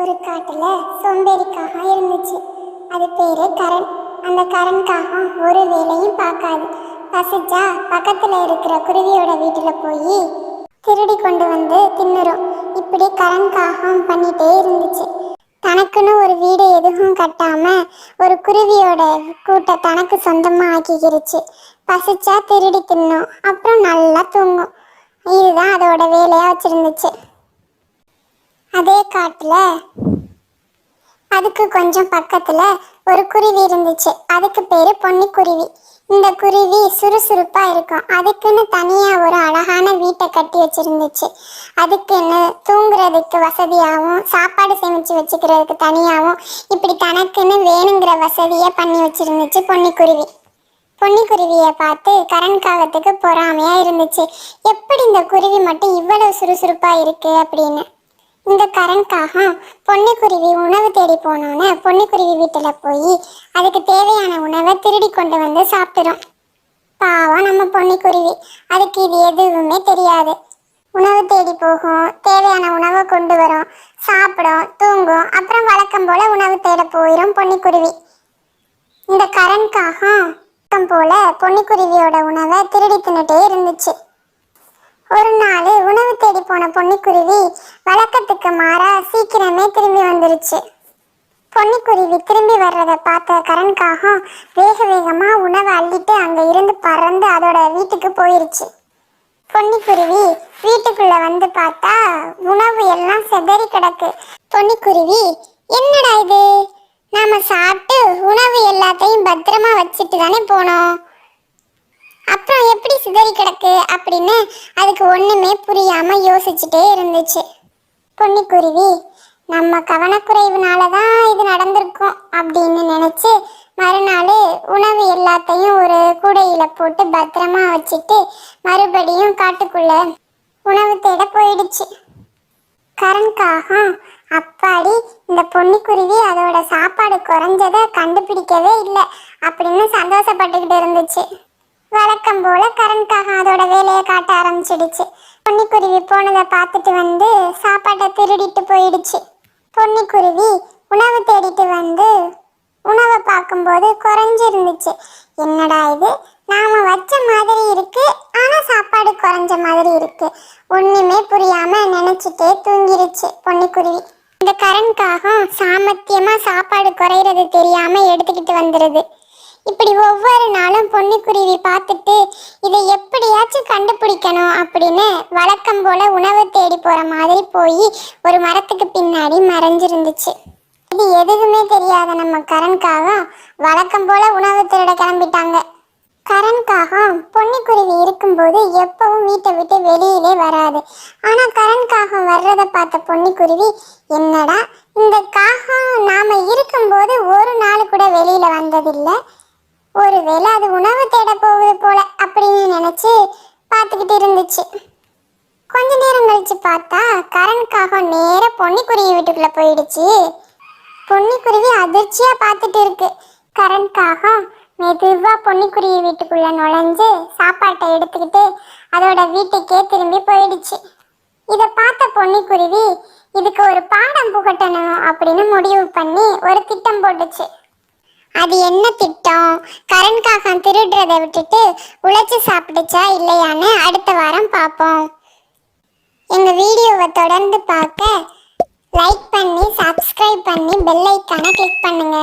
ஒரு காட்டுல சோம்பேறிக்காக இருந்துச்சு. அது பேரு கரண். அந்த கரண்காக ஒரு வேலையும் பார்க்காது. பசிச்சா பக்கத்துல இருக்கிற குருவியோட வீட்டுல போய் திருடி கொண்டு வந்து தின்னுரும். இப்படி கரண்காகம் பண்ணிட்டே இருந்துச்சு. தனக்குன்னு ஒரு வீடு எதுவும் கட்டாம ஒரு குருவியோட கூட்டை தனக்கு சொந்தமா ஆக்கிக்கிருச்சு. பசிச்சா திருடி தின்னும். அப்புறம் நல்லா தூங்கும். இதுதான் அதோட வேலையா வச்சிருந்துச்சு. அதே காட்டுல. அதுக்கு கொஞ்சம் பக்கத்துல ஒரு குருவி இருந்துச்சு. அதுக்கு பேரு பொன்னி குருவி. இந்த குருவி சுறுசுறுப்பா இருக்கும். அதுக்குன்னு தனியா ஒரு அழகான வீட்டை கட்டி வச்சிருந்துச்சு. அதுக்குன்னு தூங்குறதுக்கு வசதியாகவும் சாப்பாடு சேமிச்சு வச்சுக்கிறதுக்கு தனியாகவும் இப்படி தனக்குன்னு வேணுங்கிற வசதியை பண்ணி வச்சிருந்துச்சு பொன்னி குருவி. பொன்னிக்குருவியை பார்த்து கரண் காகத்துக்கு பொறாமையா இருந்துச்சு. எப்படி இந்த குருவி மட்டும் இவ்வளவு சுறுசுறுப்பா இருக்கு அப்படின்னு. இந்த கரண்காகம் பொன்னிக்குருவி உணவு தேடி போனோன்னு பொன்னிக்குருவி வீட்டில் போய் அதுக்கு தேவையான உணவை திருடி கொண்டு வந்து சாப்பிட்டுரும். பாவம் நம்ம பொன்னிக்குருவி. அதுக்கு இது எதுவுமே தெரியாது. உணவு தேடி போகும். தேவையான உணவை கொண்டு வரும். சாப்பிடும் தூங்கும். அப்புறம் வழக்கம் போல உணவு தேட போயிடும் பொன்னிக்குருவி. இந்த கரண்காகம் போல பொன்னிக்குருவியோட உணவை திருடி தின்னுட்டே இருந்துச்சு. ஒரு நாள் உணவு தேடி போன பொன்னிக்குருவி வழக்கத்துக்கு மாறா சீக்கிரமே திரும்பி வந்துருச்சு. பொன்னிக்குருவி திரும்பி வர்றதை பார்த்த கரண்காகம் வேக வேகமா உணவை அள்ளிட்டு அங்க இருந்து பறந்து அதோட வீட்டுக்கு போயிருச்சு. பொன்னிக்குருவி வீட்டுக்குள்ள வந்து பார்த்தா உணவு எல்லாம் செதறி கிடக்கு. பொன்னிக்குருவி என்னடா இது? நாம சாப்பிட்டு உணவு எல்லாத்தையும் பத்திரமா வச்சுட்டு தானே போனோம். அப்புறம் எப்படி சிதறி கிடக்கு அப்படின்னு அதுக்கு ஒண்ணுமே புரியாம யோசிச்சுட்டே இருந்துச்சு. பொன்னிக்குருவி நம்ம கவனக்குறைவுனால தான் இது நடந்திருக்கும் அப்படின்னு நினைச்சு மறுநாள் உணவு எல்லாத்தையும் ஒரு கூடையில போட்டு பத்திரமா வச்சுட்டு மறுபடியும் காட்டுக்குள்ள உணவு தேட போயிடுச்சு. கரண்காகம் அப்பாடி இந்த பொன்னிக்குருவி அதோட சாப்பாடு குறைஞ்சதை கண்டுபிடிக்கவே இல்லை அப்படின்னு சந்தோஷப்பட்டுக்கிட்டு இருந்துச்சு. வழக்கம் போல கரண்காகம் அதோட வேலையை காட்ட ஆரம்பிச்சிடுச்சு. பொன்னிக்குருவி போனதை பார்த்துட்டு வந்து சாப்பாட்டை திருடிட்டு போயிடுச்சு. பொன்னிக்குருவி உணவு தேடிட்டு வந்து உணவை பார்க்கும்போது குறைஞ்சிருந்துச்சு. என்னடா இது? நாம வச்ச மாதிரி இருக்கு ஆனா சாப்பாடு குறைஞ்ச மாதிரி இருக்கு. ஒண்ணுமே புரியாம நினைச்சிட்டே தூங்கிருச்சு பொன்னிக்குருவி. இந்த கரண்காகம் சாமர்த்தியமா சாப்பாடு குறையிறது தெரியாம எடுத்துக்கிட்டு வந்துருது. இப்படி ஒவ்வொரு நாளும் பொன்னிக்குருவி பார்த்துட்டு இதை எப்படியாச்சும் கண்டுபிடிக்கணும் அப்படின்னு வழக்கம் போல உணவு தேடி போற மாதிரி போய் ஒரு மரத்துக்கு பின்னாடி மறைஞ்சிருந்துச்சு. இது எதுவுமே தெரியாத நம்ம கரண்காகம் வழக்கம் போல உணவு திருட கிளம்பிட்டாங்க. கரண்காகம் பொன்னிக்குருவி இருக்கும்போது எப்பவும் வீட்டை விட்டு வெளியிலே வராது. ஆனா கரண்காகம் வர்றதை பார்த்த பொன்னிக்குருவி என்னடா இந்த காகம் நாம இருக்கும்போது ஒரு நாள் கூட வெளியில வந்ததில்லை? ஒருவேளை அது உணவு தேட போகுது போல அப்படின்னு நினைச்சு பார்த்துக்கிட்டு இருந்துச்சு. கொஞ்ச நேரம் கழிச்சு பார்த்தா கரண்காகம் நேர பொன்னிக்குருவி வீட்டுக்குள்ள போயிடுச்சு. பொன்னிக்குருவி அதிர்ச்சியா பார்த்துட்டு இருக்கு. கரண்காகம் மெதுவா பொன்னிக்குருவி வீட்டுக்குள்ள நுழைஞ்சு சாப்பாட்டை எடுத்துக்கிட்டு அதோட வீட்டுக்கே திரும்பி போயிடுச்சு. இதை பார்த்த பொன்னிக்குருவி இதுக்கு ஒரு பாடம் புகட்டணும் அப்படின்னு முடிவு பண்ணி ஒரு திட்டம் போட்டுச்சு. அது என்ன திட்டம்? கரண்காகம் திருடுறதை விட்டுட்டு உழைச்சி சாப்பிடுச்சா இல்லையான்னு அடுத்த வாரம் பார்ப்போம். எங்க வீடியோவை தொடர்ந்து பார்க்க லைக் பண்ணி சப்ஸ்கிரைப் பண்ணி பெல் ஐக்கானை கிளிக் பண்ணுங்க.